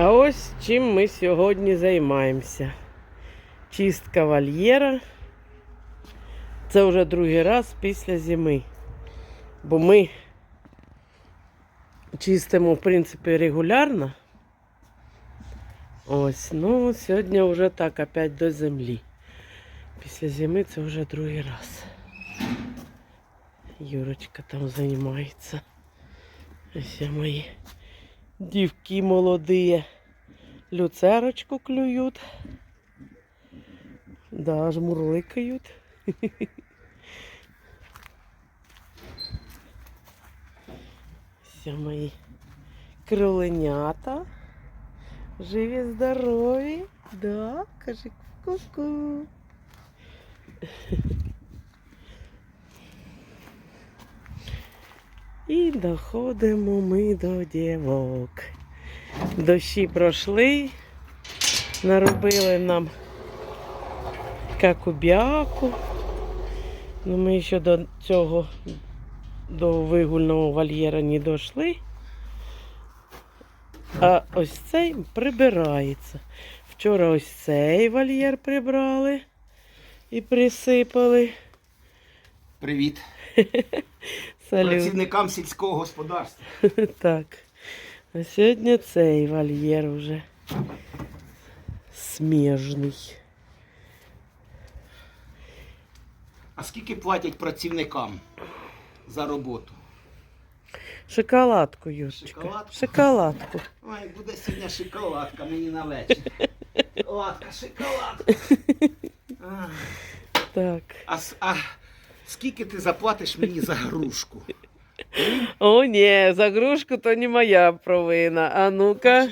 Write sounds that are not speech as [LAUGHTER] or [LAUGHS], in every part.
А ось чим ми сьогодні займаємося. Чистка вольєра. Це вже другий раз після зими. Бо ми чистимо, в принципі, регулярно. Ось, ну сьогодні вже так опять до землі. Після зими це вже другий раз. Юрочка там займається. Ось мої дівки молоді. Люцерочку клюють. Да, аж мурликають. Все мої кроленята. Живі, здорові. Да, кажи ку-ку. І доходимо ми до дівок. Дощі пройшли, наробили нам какубяку. Ну, ми ще до цього, до вигульного вольєра не дійшли. А ось цей прибирається. Вчора ось цей вольєр прибрали і присипали. Привіт [LAUGHS] Салют. працівникам сільського господарства. [LAUGHS] Так. А сьогодні цей вольєр вже сміжний. А скільки платять працівникам за роботу? Шоколадку, Юрчика. Шоколадку? Шоколадку. [LAUGHS] Ой, буде сьогодні шоколадка мені на вечір. [LAUGHS] Шоколадка, шоколадка. А, Так. а, с- а скільки ти заплатиш мені за грушку? О, ні, за грушку то не моя провина. А ну-ка,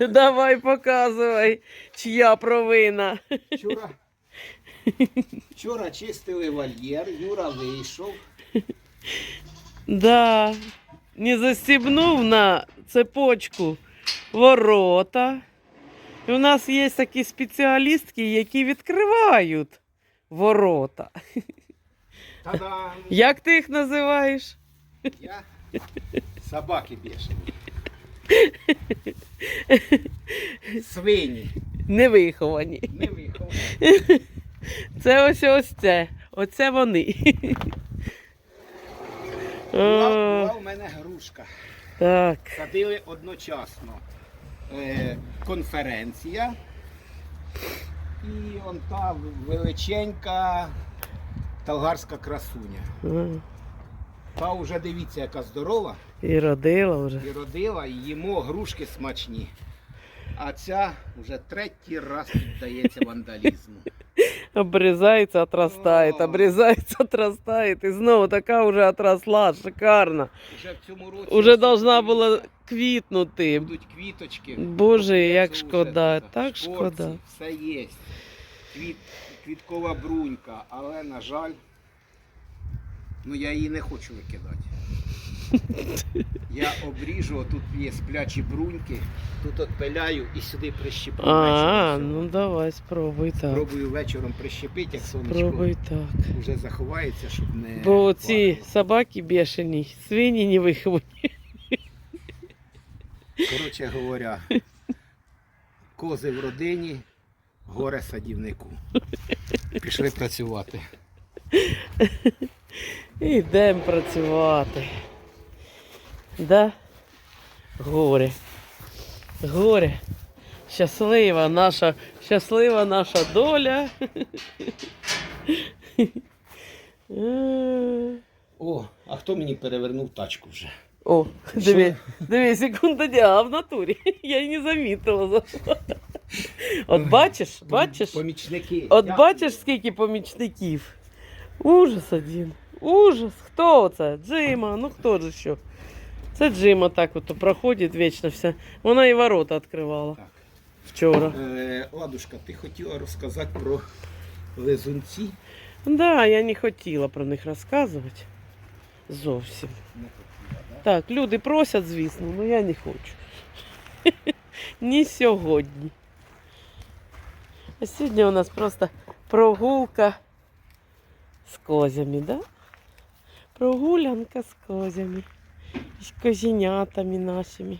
Я давай показувай, чия провина. вчора, вчора чистили вольєр, Юра вийшов. Да, не застібнув на цепочку ворота. І у нас є такі спеціалістки, які відкривають ворота. Та-дам! Як ти їх називаєш? Я собаки бешені. Свині. Невиховані. Не виховав. Це ось ось це. Оце вони. Була, була у мене грушка. так. Садили одночасно. Е, конференція. І он та величенька талгарська красуня. М, Та вже дивіться, яка здорова. І родила вже. І родила, і їмо грушки смачні. А ця вже третій раз піддається [LAUGHS] вандалізму. Обрізається, отрастає, О. обрізається, отрастає. І знову така вже отросла, шикарна. Уже в цьому році Уже должна дивіться, була квітнути. будуть квіточки. Боже, як Це шкода, так шкода. Все є. Квіт, квіткова брунька, але, на жаль, ну я її не хочу викидати. [LAUGHS] Я обріжу, тут є сплячі бруньки, тут отпиляю і сюди прищеплю. А, ну давай, спробуй так. Пробую вечором прищепити, як сонечко Спробуй так. вже заховається, щоб не. Бо ці собаки бешені, свині не виховані. Коротше говоря, [LAUGHS] кози в родині, горе садівнику. [LAUGHS] Пішли працювати. Йдемо працювати. Да? Горе. Горе. Щаслива наша, щаслива наша доля. О, а хто мені перевернув тачку вже? О, диви, диви, секунда дня, в натурі. Я й не замітила за що. От бачиш, бачиш? Помічники. От бачиш, скільки помічників. Ужас один. Ужас. Хто це? Джима. Ну хто ж що? Це Джима так от проходить вічно вся. Вона і ворота відкривала Так. вчора. Е, Ладушка, ти хотіла розказати про лизунці? Да, я не хотіла про них розказувати. Зовсім. Не хотіла, да? Так, люди просять, звісно, але я не хочу. [LAUGHS] Ні сьогодні. А сьогодні у нас просто прогулка з козями, да? Прогулянка з козями. З козенятами нашими.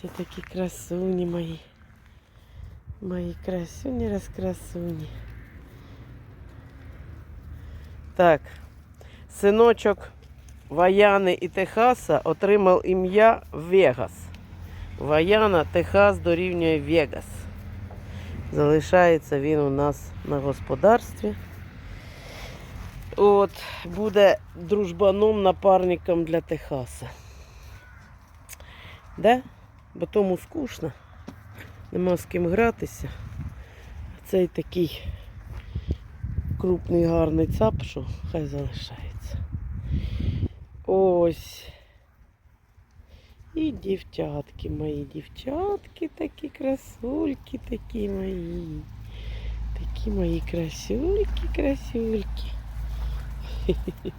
Ці такі красуні мої. Мої красуні розкрасуні. Так. Синочок Ваяни і Техаса отримав ім'я Вегас. Ваяна, Техас дорівнює Вегас. Залишається він у нас на господарстві. От, буде дружбаном, напарником для Техаса. Да? Бо тому скучно. Нема з ким гратися. Цей такий крупний гарний цап, що хай залишається. Ось. І дівчатки мої, дівчатки такі красульки такі мої. Такі мої красульки, красульки. [LAUGHS]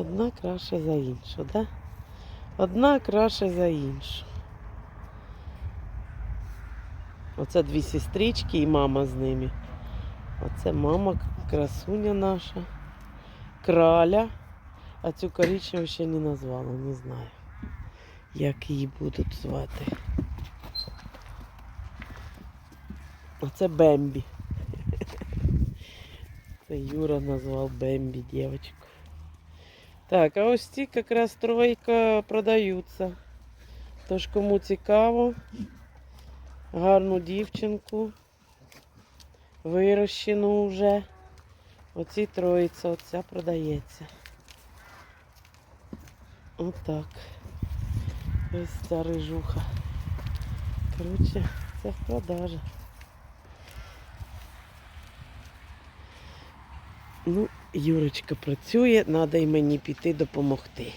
Одна краще за іншу, да? Одна краще за іншу. Оце дві сестрички і мама з ними. Оце мама, красуня наша, краля. А цю коричневу ще не назвала, не знаю, як її будуть звати. Оце Бембі. [LAUGHS] Це Юра назвав Бембі дівчинку. Так, а ось ці якраз тройка продаються. Тож кому цікаво, гарну дівчинку, вирощену вже. Оці троїця, оця продається. Отак. Ось ця рижуха. Коротше, це в продажі. Ну, Юрочка працює, треба й мені піти допомогти.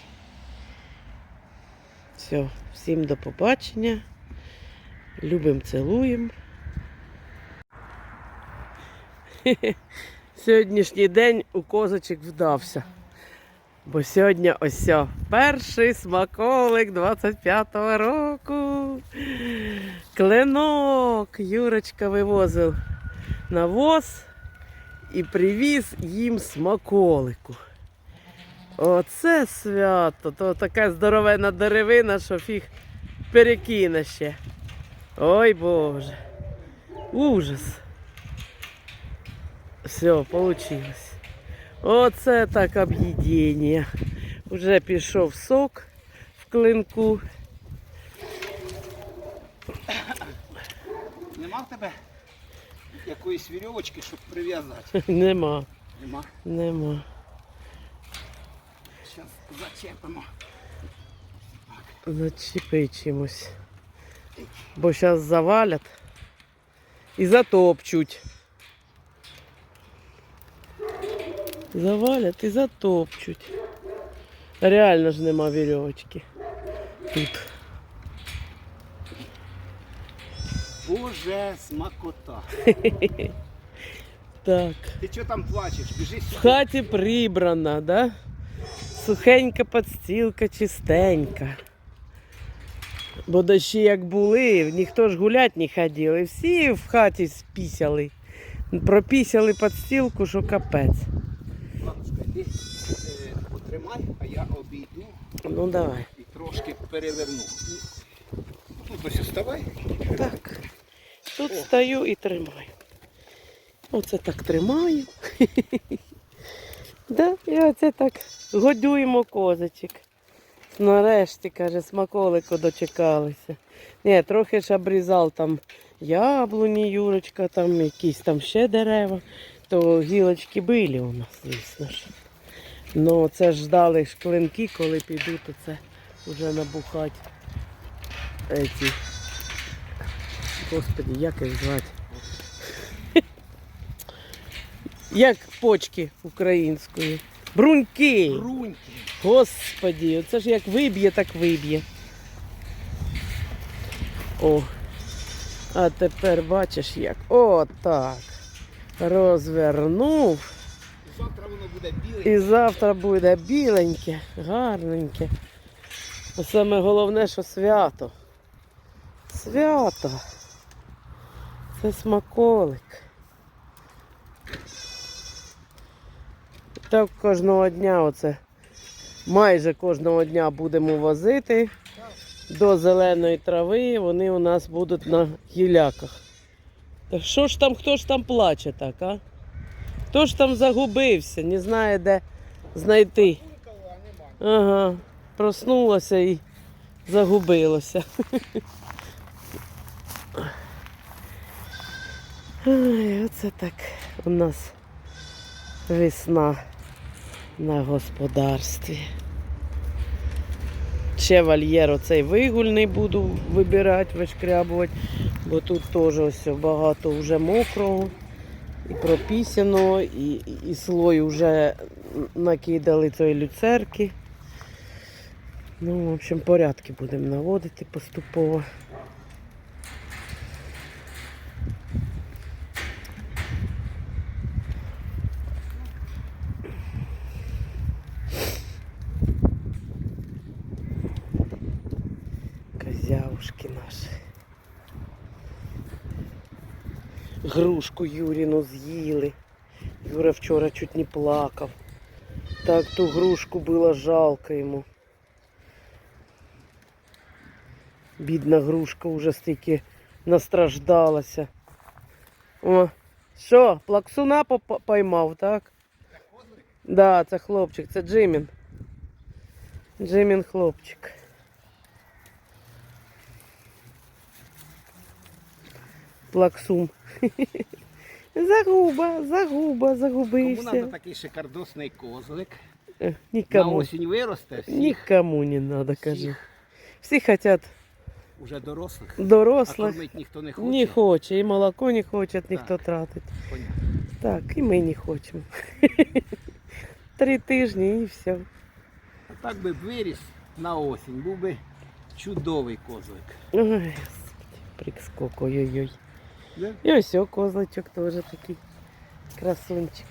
Все, всім до побачення. Любим, цілуємо. [LAUGHS] Сьогоднішній день у козочок вдався. Бо сьогодні ось перший смаколик 25-го року. Клинок Юрочка вивозив на воз і привіз їм смаколику. Оце свято, то така здоровена деревина, що фіг перекине ще. Ой Боже. Ужас. Все, получилось. Оце так об'єднання. Уже пішов сок в клинку. Нема в тебе якоїсь вірьовочки, щоб прив'язати? Нема, Нема. нема. Зараз зачепимо. Зачіпи чимось. Бо зараз завалять і затопчуть. Завалять і затопчуть. Реально ж нема вірьовочки. Тут. Боже, смакота. [LAUGHS] Так. Ти чого там плачеш? Біжи В сюди. хаті прибрана, да? Сухенька подстілка, чистенька. Бо дощі як були, ніхто ж гулять не ходив. І всі в хаті спісяли. Пропісяли підстілку, що капець. Потримай, а я обійду Ну давай. і трошки переверну. Тут ось вставай. Так. Тут стою і тримаю. Оце так тримаю. [LAUGHS] Да, і оце так годуємо козочок. Нарешті, каже, смаколику дочекалися. Ні, трохи ж обрізав там яблуні, Юрочка, там якісь там ще дерева, то гілочки били у нас, звісно ж. Ну, це ж ждали ж клинки, коли підуть, то це вже набухать. Эти. Господи, як їх звати? [LAUGHS] Як почки української? Бруньки! Бруньки. Господі, оце ж як виб'є, так виб'є. О. А тепер бачиш як. О, так. Розвернув. Завтра воно буде біле. І завтра буде біленьке, гарненьке. А саме головне, що свято. Свято. Це смаколик. Так кожного дня оце майже кожного дня будемо возити до зеленої трави. Вони у нас будуть на гіляках. Та що ж там, хто ж там плаче так, а? Хто ж там загубився, не знає, де знайти. Ага, проснулося і загубилося. Ой, оце так у нас весна на господарстві. Ще вольєр оцей вигульний буду вибирати, вишкрябувати, бо тут теж ось багато вже мокрого і пропісяно, і, і, слой вже накидали тої люцерки. Ну, в общем, порядки будемо наводити поступово. Грушку Юріну з'їли. Юра вчора чуть не плакав. Так ту грушку було жалко йому. Бідна грушка вже стільки настраждалася. О, що, плаксуна поймав, так? Да, це хлопчик, це Джимін. Джимін хлопчик. Плаксун. Загуба, загуба, Кому треба такий шикардосний козлик? Е, На Нікому. осінь виросте, всіх, Никому не надо, кажи. всіх Всі хотят уже дорослих. А дорослих. кормити ніхто не хоче. Не хоче, і молоко не хоче ніхто тратить. Понятно. Так, і ми не хочемо. [LAUGHS] Три тижні і все. А так би виріс на осінь, був би чудовий козлик. Ой, прикскок, ой-ой-ой. Да? І ось козличок теж такий красунчик.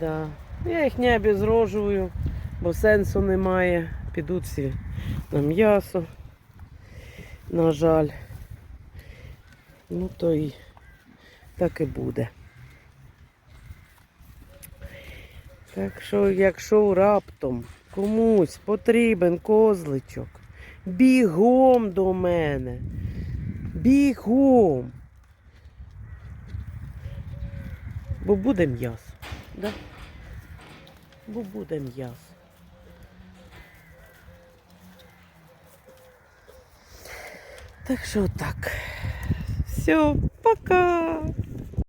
Да. Я їх не обезрожую, бо сенсу немає. Підуть всі на м'ясо. На жаль. Ну то і так і буде. Так що, якщо раптом комусь потрібен козличок, бігом до мене. Бігом. Бо буде м'ясо. Да? Бо буде м'ясо. Так що так. Все, пока.